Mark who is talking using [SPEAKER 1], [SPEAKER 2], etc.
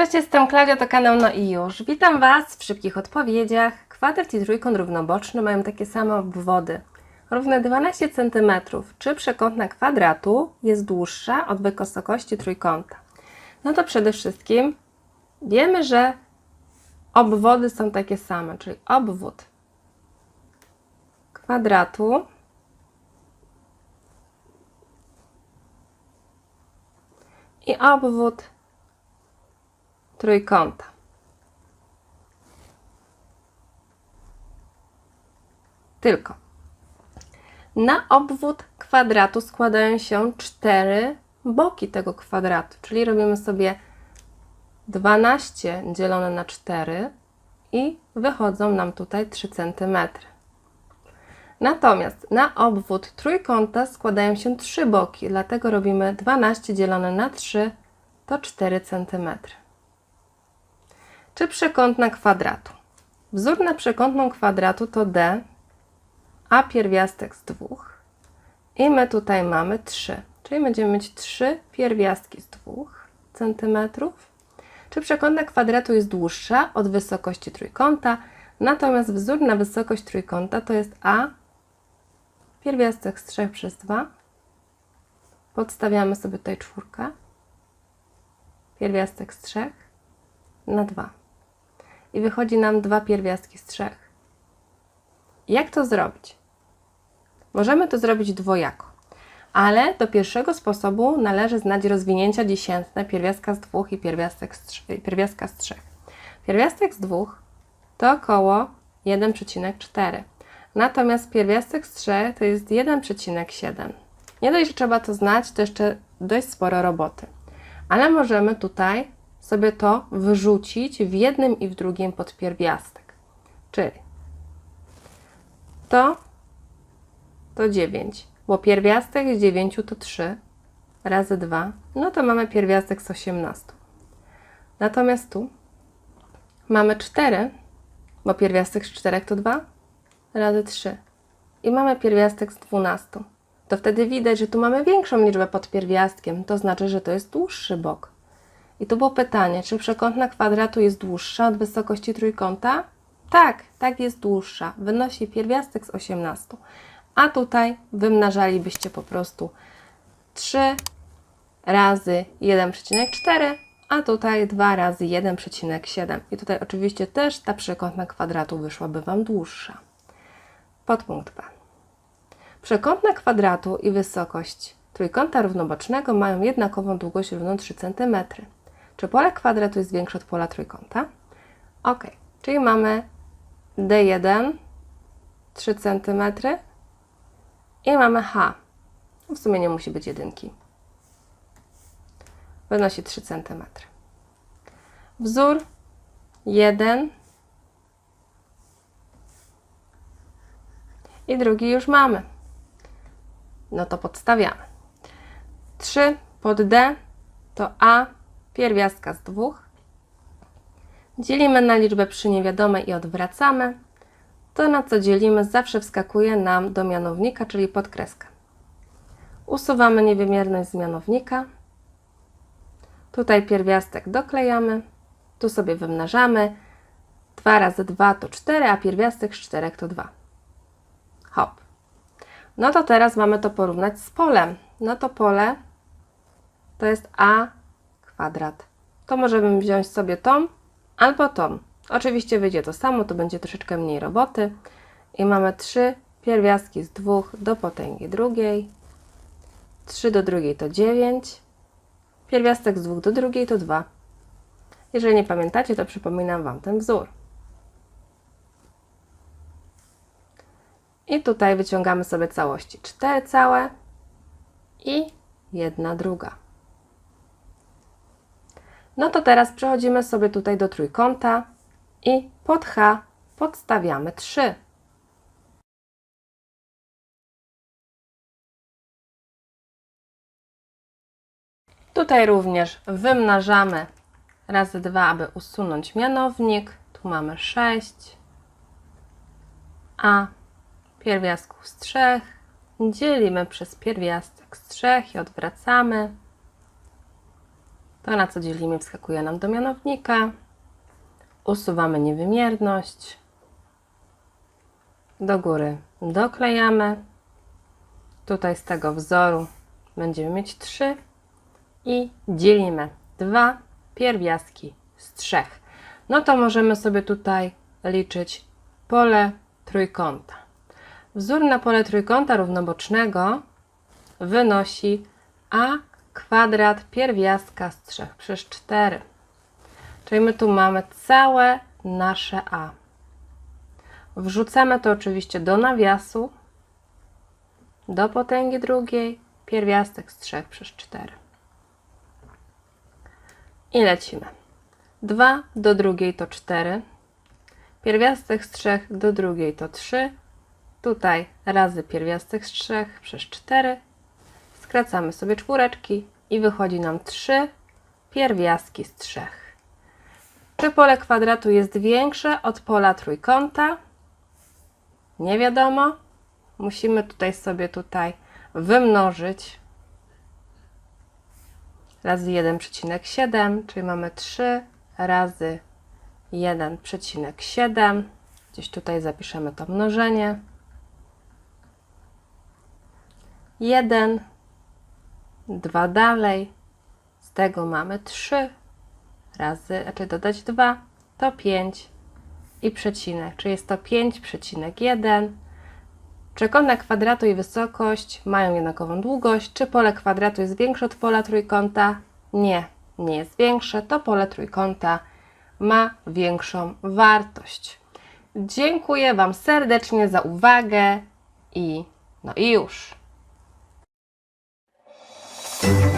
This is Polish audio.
[SPEAKER 1] Cześć, jestem Klaudia, to kanał No i już. Witam Was w szybkich odpowiedziach. Kwadrat i trójkąt równoboczny mają takie same obwody. Równe 12 cm. Czy przekątna kwadratu jest dłuższa od wysokości trójkąta? No to przede wszystkim wiemy, że obwody są takie same, czyli obwód kwadratu i obwód trójkąta. Tylko na obwód kwadratu składają się cztery boki tego kwadratu, czyli robimy sobie 12 dzielone na 4 i wychodzą nam tutaj 3 cm. Natomiast na obwód trójkąta składają się trzy boki, dlatego robimy 12 dzielone na 3 to 4 cm. Czy przekątna kwadratu? Wzór na przekątną kwadratu to D, a pierwiastek z 2. I my tutaj mamy 3, czyli będziemy mieć 3 pierwiastki z 2 cm. Czy przekątna kwadratu jest dłuższa od wysokości trójkąta? Natomiast wzór na wysokość trójkąta to jest A pierwiastek z 3 przez 2. Podstawiamy sobie tutaj czwórkę. Pierwiastek z 3 na 2. I wychodzi nam dwa pierwiastki z 3. Jak to zrobić? Możemy to zrobić dwojako. Ale do pierwszego sposobu należy znać rozwinięcia dziesiętne pierwiastka z 2 i pierwiastek z 3, pierwiastka z 3. Pierwiastek z 2 to około 1,4. Natomiast pierwiastek z 3 to jest 1,7. Nie dość, że trzeba to znać, to jeszcze dość sporo roboty. Ale możemy tutaj sobie to wyrzucić w jednym i w drugim podpierwiastek. Czyli to to 9, bo pierwiastek z 9 to 3 razy 2, no to mamy pierwiastek z 18. Natomiast tu mamy 4, bo pierwiastek z 4 to 2 razy 3 i mamy pierwiastek z 12. To wtedy widać, że tu mamy większą liczbę pod pierwiastkiem, to znaczy, że to jest dłuższy bok. I tu było pytanie, czy przekątna kwadratu jest dłuższa od wysokości trójkąta? Tak, tak jest dłuższa. Wynosi pierwiastek z 18. A tutaj wymnażalibyście po prostu 3 razy 1,4, a tutaj 2 razy 1,7. I tutaj oczywiście też ta przekątna kwadratu wyszłaby Wam dłuższa. Podpunkt B. Przekątna kwadratu i wysokość trójkąta równobocznego mają jednakową długość równą 3 cm. Czy pole kwadratu jest większe od pola trójkąta? Ok, czyli mamy D1 3 cm i mamy H. W sumie nie musi być jedynki. Wynosi 3 cm. Wzór 1 i drugi już mamy. No to podstawiamy. 3 pod D to A pierwiastka z 2. Dzielimy na liczbę przy niewiadomej i odwracamy. To na co dzielimy zawsze wskakuje nam do mianownika, czyli pod kreskę. Usuwamy niewymierność z mianownika. Tutaj pierwiastek doklejamy. Tu sobie wymnażamy. 2 razy 2 to 4, a pierwiastek z 4 to 2. Hop. No to teraz mamy to porównać z polem. No to pole to jest a kwadrat. To możemy wziąć sobie tą albo tą. Oczywiście wyjdzie to samo, to będzie troszeczkę mniej roboty. I mamy 3 pierwiastki z 2 do potęgi drugiej. 3 do drugiej to 9. Pierwiastek z 2 do drugiej to 2. Jeżeli nie pamiętacie, to przypominam Wam ten wzór. I tutaj wyciągamy sobie całości 4 całe i 1 druga. No to teraz przechodzimy sobie tutaj do trójkąta i pod H podstawiamy 3. Tutaj również wymnażamy razy 2, aby usunąć mianownik. Tu mamy 6. A pierwiastków z 3 dzielimy przez pierwiastek z 3 i odwracamy. To na co dzielimy wskakuje nam do mianownika. Usuwamy niewymierność. Do góry doklejamy. Tutaj z tego wzoru będziemy mieć 3 i dzielimy 2 pierwiastki z 3. No to możemy sobie tutaj liczyć pole trójkąta. Wzór na pole trójkąta równobocznego wynosi a kwadrat pierwiastka z 3 przez 4. Czyli my tu mamy całe nasze a. Wrzucamy to oczywiście do nawiasu, do potęgi drugiej, pierwiastek z 3 przez 4. I lecimy. 2 do drugiej to 4. Pierwiastek z 3 do drugiej to 3. Tutaj razy pierwiastek z 3 przez 4. Skracamy sobie czwóreczki i wychodzi nam 3 pierwiastki z 3. Czy pole kwadratu jest większe od pola trójkąta? Nie wiadomo. Musimy tutaj sobie tutaj wymnożyć razy 1,7, czyli mamy 3 razy 1,7. Gdzieś tutaj zapiszemy to mnożenie. 1, 2 dalej, z tego mamy 3 razy, znaczy dodać 2 to 5 i przecinek, czyli jest to 5,1. Czy kąt kwadratu i wysokość mają jednakową długość? Czy pole kwadratu jest większe od pola trójkąta? Nie, nie jest większe. To pole trójkąta ma większą wartość. Dziękuję Wam serdecznie za uwagę i no i już. Thank you.